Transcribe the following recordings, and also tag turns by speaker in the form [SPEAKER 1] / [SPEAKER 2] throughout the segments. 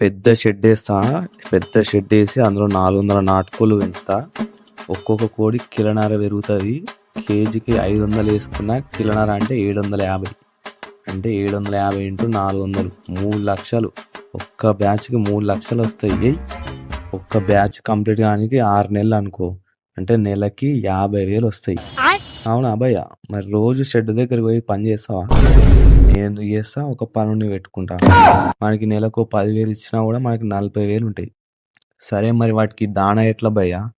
[SPEAKER 1] పెద్ద షెడ్ వేస్తా. పెద్ద షెడ్ వేసి అందులో నాలుగు వందల నాటుకోళ్ళు పెంచుతా. ఒక్కొక్క కోడి కిలోన్నర పెరుగుతుంది. కేజీకి ఐదు వందలు వేసుకున్న కిలోన్నర అంటే ఏడు వందల యాభై. అంటే ఏడు వందల యాభై ఇంటూ నాలుగు వందలు మూడు లక్షలు. ఒక్క బ్యాచ్కి మూడు లక్షలు వస్తాయి. ఒక్క బ్యాచ్ కంప్లీట్ కానికి ఆరు నెలలు అనుకో. అంటే నెలకి యాభై వేలు వస్తాయి. అవునా అబ్బాయ్య మరి రోజు షెడ్ దగ్గరికి పోయి పని చేస్తావా? ఎందుకు చేస్తా ఒక పనుని పెట్టుకుంటా. మనకి నెలకు పదివేలు ఇచ్చినా కూడా మనకి నలభై వేలు ఉంటాయి. సరే మరి వాటికి దాణ ఎట్లా భయ్యా?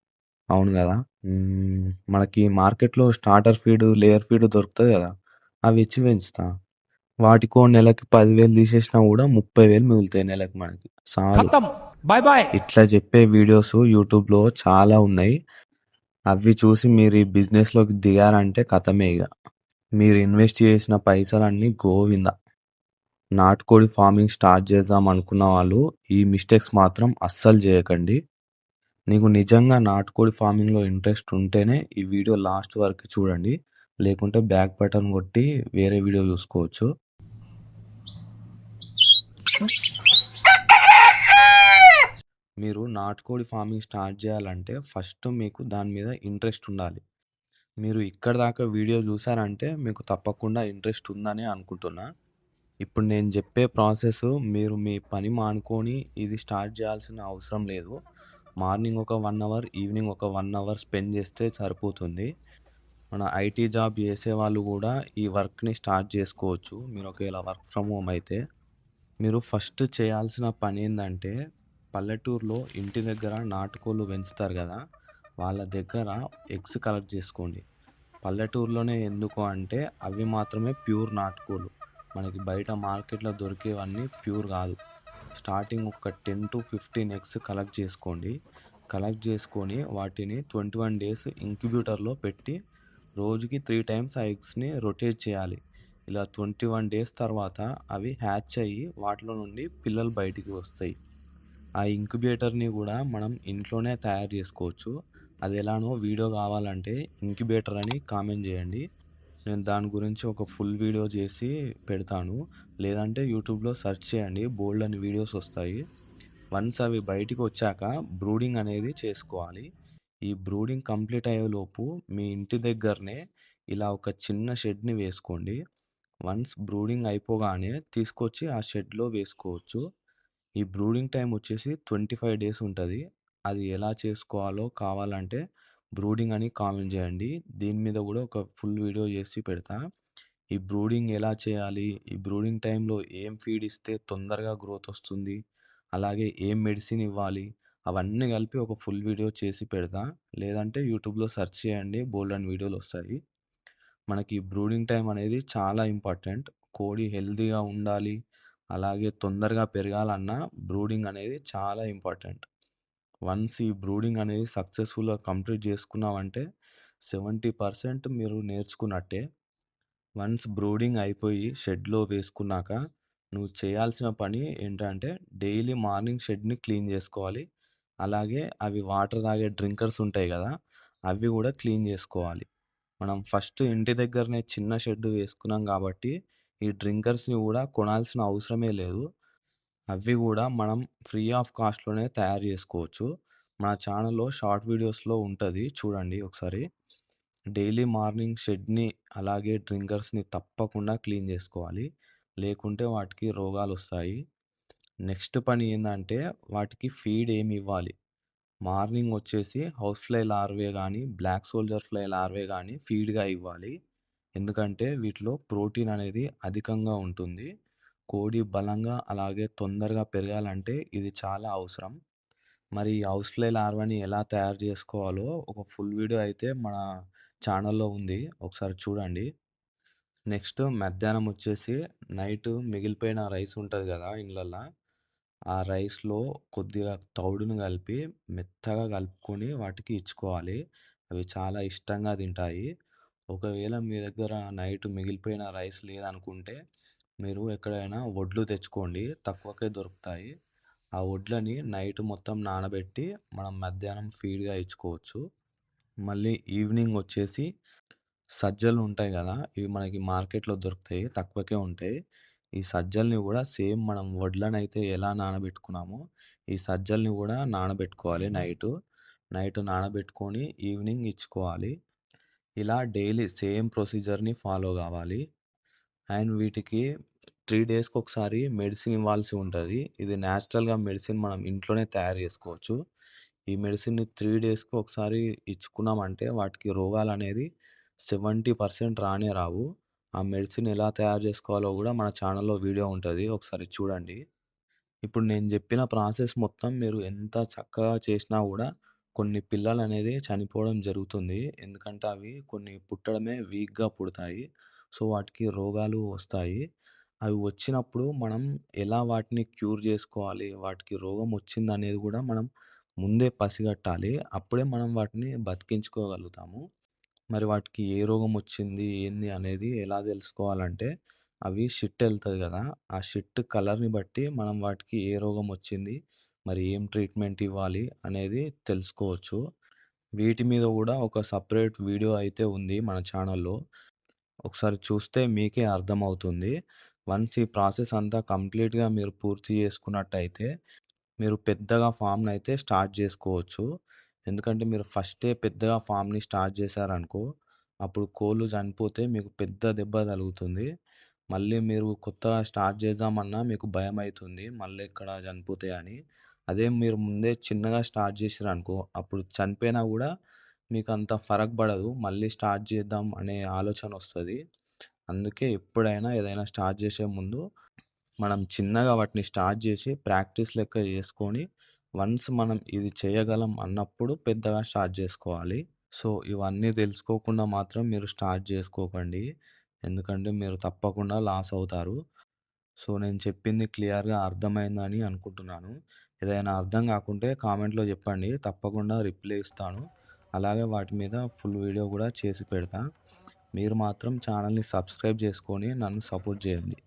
[SPEAKER 1] అవును కదా? మనకి మార్కెట్లో స్టార్టర్ ఫీడ్ లేయర్ ఫీడ్ దొరుకుతుంది కదా? అవి ఇచ్చి పెంచుతా. వాటికో నెలకి పదివేలు తీసేసినా కూడా ముప్పై వేలు మిగులుతాయి నెలకి మనకి.
[SPEAKER 2] Bye bye.
[SPEAKER 1] ఇట్లా చెప్పే వీడియోస్ యూట్యూబ్లో చాలా ఉన్నాయి. అవి చూసి మీరు ఈ బిజినెస్లోకి దిగారంటే కథమే ఇక. మీరు ఇన్వెస్ట్ చేసిన పైసలన్నీ గోవింద. నాటుకోడి ఫార్మింగ్ స్టార్ట్ చేద్దాం అనుకున్న వాళ్ళు ఈ మిస్టేక్స్ మాత్రం అస్సలు చేయకండి. నీకు నిజంగా నాటుకోడి ఫార్మింగ్లో ఇంట్రెస్ట్ ఉంటేనే ఈ వీడియో లాస్ట్ వరకు చూడండి. లేకుంటే బ్యాక్ బటన్ కొట్టి వేరే వీడియో చూసుకోవచ్చు. మీరు నాటుకోడి ఫార్మింగ్ స్టార్ట్ చేయాలంటే ఫస్ట్ మీకు దాని మీద ఇంట్రెస్ట్ ఉండాలి. మీరు ఇక్కడ దాకా వీడియో చూసారంటే మీకు తప్పకుండా ఇంట్రెస్ట్ ఉందని అనుకుంటున్నా. ఇప్పుడు నేను చెప్పే ప్రాసెస్ మీరు మీ పని మానుకొని ఇది స్టార్ట్ చేయాల్సిన అవసరం లేదు. మార్నింగ్ ఒక వన్ అవర్ ఈవినింగ్ ఒక వన్ అవర్ స్పెండ్ చేస్తే సరిపోతుంది. మన ఐటీ జాబ్ చేసే వాళ్ళు కూడా ఈ వర్క్ని స్టార్ట్ చేసుకోవచ్చు. మీరు ఒకవేళ వర్క్ ఫ్రమ్ హోమ్ అయితే మీరు ఫస్ట్ చేయాల్సిన పని ఏంటంటే పల్లెటూరులో ఇంటి దగ్గర నాటుకోళ్ళు పెంచుతారు కదా వాళ్ళ దగ్గర ఎగ్స్ కలెక్ట్ చేసుకోండి. పల్లెటూరులోనే ఎందుకు అంటే అవి మాత్రమే ప్యూర్ నాటుకోలు మనకి బయట మార్కెట్లో దొరికేవన్నీ ప్యూర్ కాదు. స్టార్టింగ్ ఒక ten to fifteen eggs collect చేసుకోండి. కలెక్ట్ చేసుకొని వాటిని ట్వంటీ వన్ డేస్ ఇంక్యుబేటర్లో పెట్టి రోజుకి త్రీ టైమ్స్ ఆ ఎగ్స్ని రొటేట్ చేయాలి. ఇలా ట్వంటీ వన్ డేస్ తర్వాత అవి హ్యాచ్ అయ్యి వాటిలో నుండి పిల్లలు బయటికి వస్తాయి. ఆ ఇంక్యుబేటర్ని కూడా మనం ఇంట్లోనే తయారు చేసుకోవచ్చు. అది ఎలానో వీడియో కావాలంటే ఇంక్యుబేటర్ అని కామెంట్ చేయండి. నేను దాని గురించి ఒక ఫుల్ వీడియో చేసి పెడతాను. లేదంటే యూట్యూబ్లో సెర్చ్ చేయండి. బోల్డ్ అని వీడియోస్ వస్తాయి. వన్స్ అవి బయటికి వచ్చాక బ్రూడింగ్ అనేది చేసుకోవాలి. ఈ బ్రూడింగ్ కంప్లీట్ అయ్యేలోపు మీ ఇంటి దగ్గరనే ఇలా ఒక చిన్న షెడ్ని వేసుకోండి. వన్స్ బ్రూడింగ్ అయిపోగానే తీసుకొచ్చి ఆ షెడ్లో వేసుకోవచ్చు. ఈ బ్రూడింగ్ టైం వచ్చేసి ట్వంటీ ఫైవ్ డేస్ ఉంటుంది. అది ఎలా చేసుకోవాలో కావాలంటే బ్రూడింగ్ అని కామెంట్ చేయండి. దీని మీద కూడా ఒక ఫుల్ వీడియో చేసి పెడతా. ఈ బ్రూడింగ్ ఎలా చేయాలి? ఈ బ్రూడింగ్ టైంలో ఏం ఫీడ్ ఇస్తే తొందరగా గ్రోత్ వస్తుంది? అలాగే ఏం మెడిసిన్ ఇవ్వాలి? అవన్నీ కలిపి ఒక ఫుల్ వీడియో చేసి పెడతా. లేదంటే యూట్యూబ్లో సెర్చ్ చేయండి. బోల్డ్ అండ్ వీడియోలు వస్తాయి. మనకి బ్రూడింగ్ టైం అనేది చాలా ఇంపార్టెంట్. కోడి హెల్తీగా ఉండాలి. అలాగే తొందరగా పెరగాలన్నా బ్రూడింగ్ అనేది చాలా ఇంపార్టెంట్. వన్స్ ఈ బ్రూడింగ్ అనేది సక్సెస్ఫుల్గా కంప్లీట్ చేసుకున్నామంటే సెవెంటీ పర్సెంట్ మీరు నేర్చుకున్నట్టే. వన్స్ బ్రూడింగ్ అయిపోయి షెడ్లో వేసుకున్నాక నువ్వు చేయాల్సిన పని ఏంటంటే డైలీ మార్నింగ్ షెడ్ని క్లీన్ చేసుకోవాలి. అలాగే అవి వాటర్ తాగే డ్రింకర్స్ ఉంటాయి కదా అవి కూడా క్లీన్ చేసుకోవాలి. మనం ఫస్ట్ ఇంటి దగ్గరనే చిన్న షెడ్ వేసుకున్నాం కాబట్టి ఈ డ్రింకర్స్ని కూడా కొనాల్సిన అవసరమే లేదు. అవి కూడా మనం ఫ్రీ ఆఫ్ కాస్ట్లోనే తయారు చేసుకోవచ్చు. మన ఛానల్లో షార్ట్ వీడియోస్లో ఉంటుంది. చూడండి ఒకసారి. డైలీ మార్నింగ్ షెడ్ని అలాగే డ్రింకర్స్ని తప్పకుండా క్లీన్ చేసుకోవాలి. లేకుంటే వాటికి రోగాలు వస్తాయి. నెక్స్ట్ పని ఏంటంటే వాటికి ఫీడ్ ఏమి ఇవ్వాలి? మార్నింగ్ వచ్చేసి హౌస్ ఫ్లై లార్వే కానీ బ్లాక్ సోల్జర్ ఫ్లై లార్వే కానీ ఫీడ్గా ఇవ్వాలి. ఎందుకంటే వీటిలో ప్రోటీన్ అనేది అధికంగా ఉంటుంది. కోడి బలంగా అలాగే తొందరగా పెరగాలంటే ఇది చాలా అవసరం. మరి ఈ హౌస్ ఫ్లై లార్వాని ఎలా తయారు చేసుకోవాలో ఒక ఫుల్ వీడియో అయితే మన ఛానల్లో ఉంది. ఒకసారి చూడండి. నెక్స్ట్ మధ్యాహ్నం వచ్చేసి నైట్ మిగిలిపోయిన రైస్ ఉంటుంది కదా ఇండ్లల్లో. ఆ రైస్లో కొద్దిగా తౌడును కలిపి మెత్తగా కలుపుకొని వాటికి ఇచ్చుకోవాలి. అవి చాలా ఇష్టంగా తింటాయి. ఒకవేళ మీ దగ్గర నైట్ మిగిలిపోయిన రైస్ లేదనుకుంటే మీరు ఎక్కడైనా వడ్లు తెచ్చుకోండి. తక్కువకే దొరుకుతాయి. ఆ వడ్లని నైట్ మొత్తం నానబెట్టి మనం మధ్యాహ్నం ఫీడ్గా ఇచ్చుకోవచ్చు. మళ్ళీ ఈవినింగ్ వచ్చేసి సజ్జలు ఉంటాయి కదా ఇవి మనకి మార్కెట్లో దొరుకుతాయి తక్కువకే ఉంటాయి. ఈ సజ్జల్ని కూడా సేమ్ మనం వడ్లనైతే ఎలా నానబెట్టుకున్నామో, ఈ సజ్జల్ని కూడా నానబెట్టుకోవాలి నైటు. నైట్ నానబెట్టుకొని ఈవినింగ్ ఇచ్చుకోవాలి. ఇలా డైలీ సేమ్ ప్రొసీజర్‌ని ఫాలో కావాలి. అండ్ వీటికి త్రీ డేస్కి ఒకసారి మెడిసిన్ ఇవ్వాల్సి ఉంటుంది ఇది న్యాచురల్గా మెడిసిన్ మనం ఇంట్లోనే తయారు చేసుకోవచ్చు ఈ మెడిసిన్‌ని త్రీ డేస్‌కి ఒకసారి ఇచ్చుకున్నామంటే వాటికి రోగాలనేది 70% రానే రావు. ఆ మెడిసిన్ ఎలా తయారు చేసుకోవాలో కూడా మన ఛానల్లో వీడియో ఉంటుంది ఒకసారి చూడండి. ఇప్పుడు నేను చెప్పిన ప్రాసెస్ మొత్తం మీరు ఎంత చక్కగా చేసినా కూడా కొన్ని పిల్లలు అనేది చనిపోవడం జరుగుతుంది. ఎందుకంటే అవి కొన్ని పుట్టడమే వీక్‌గా పుడతాయి. సో, వాటికి రోగాలు వస్తాయి. అవి వచ్చినప్పుడు మనం ఎలా వాటిని క్యూర్ జేసుకోవాలి, వాటికి రోగం వచ్చిందనేది గూడా మనం ముందే పసిగట్టాలి. అప్పుడే మనం వాటిని బతికించుకోగలుగుతాము. మరి వాటికి ఏ రోగం వచ్చింది, ఏంది అనేది ఎలా దెలుసుకోవాలంటే అవి షిట్ ఎళ్తది గదా! ఆ షిట్ కలర్‌ని బట్టి మనం వాటికి ఏ రోగం వచ్చింది, మరి ఏం ట్రీట్మెంట్ ఇవ్వాలి అనేది తెలుసుకోవచ్చు. వీటి మీద గూడా ఒక సెపరేట్ వీడియో అయితే ఉంది మన ఛానల్‌లో. ఒకసారి చూస్తే మీకే అర్థమవుతుంది. వన్స్ ఈ ప్రాసెస్ అంతా కంప్లీట్‌గా మీరు పూర్తి చేసుకున్నట్టయితే మీరు పెద్దగా ఫామ్ని అయితే స్టార్ట్ చేసుకోవచ్చు ఎందుకంటే మీరు ఫస్టే పెద్దగా ఫామ్ని స్టార్ట్ చేశారనుకో అప్పుడు కోళ్ళు చనిపోతే మీకు పెద్ద దెబ్బ తగులుతుంది. మళ్ళీ మీరు కొత్తగా స్టార్ట్ చేద్దామన్నా మీకు భయం అవుతుంది మళ్ళీ ఎక్కడ చనిపోతాయని. అదే మీరు ముందే చిన్నగా స్టార్ట్ చేసిర్రనుకో, అప్పుడు చనిపోయినా కూడా మీకు అంత ఫరక్ పడదు. మళ్ళీ స్టార్ట్ చేద్దాం అనే ఆలోచన వస్తుంది అందుకే ఎప్పుడైనా ఏదైనా స్టార్ట్ చేసే ముందు మనం చిన్నగా వాటిని స్టార్ట్ చేసి ప్రాక్టీస్ లెక్క చేసుకొని, వన్స్ మనం ఇది చేయగలం అన్నప్పుడు పెద్దగా స్టార్ట్ చేసుకోవాలి సో, ఇవన్నీ తెలుసుకోకుండా మాత్రం మీరు స్టార్ట్ చేసుకోకండి ఎందుకంటే మీరు తప్పకుండా లాస్ అవుతారు. సో, నేను చెప్పింది క్లియర్‌గా అర్థమైందని అనుకుంటున్నాను. ఏదైనా అర్థం కాకుంటే కామెంట్‌లో చెప్పండి తప్పకుండా రిప్లై ఇస్తాను. అలాగే వాటి మీద ఫుల్ వీడియో కూడా చేసి పెడతా. మీరు మాత్రం ఛానల్ని సబ్స్క్రైబ్ చేసుకొని నన్ను సపోర్ట్ చేయండి.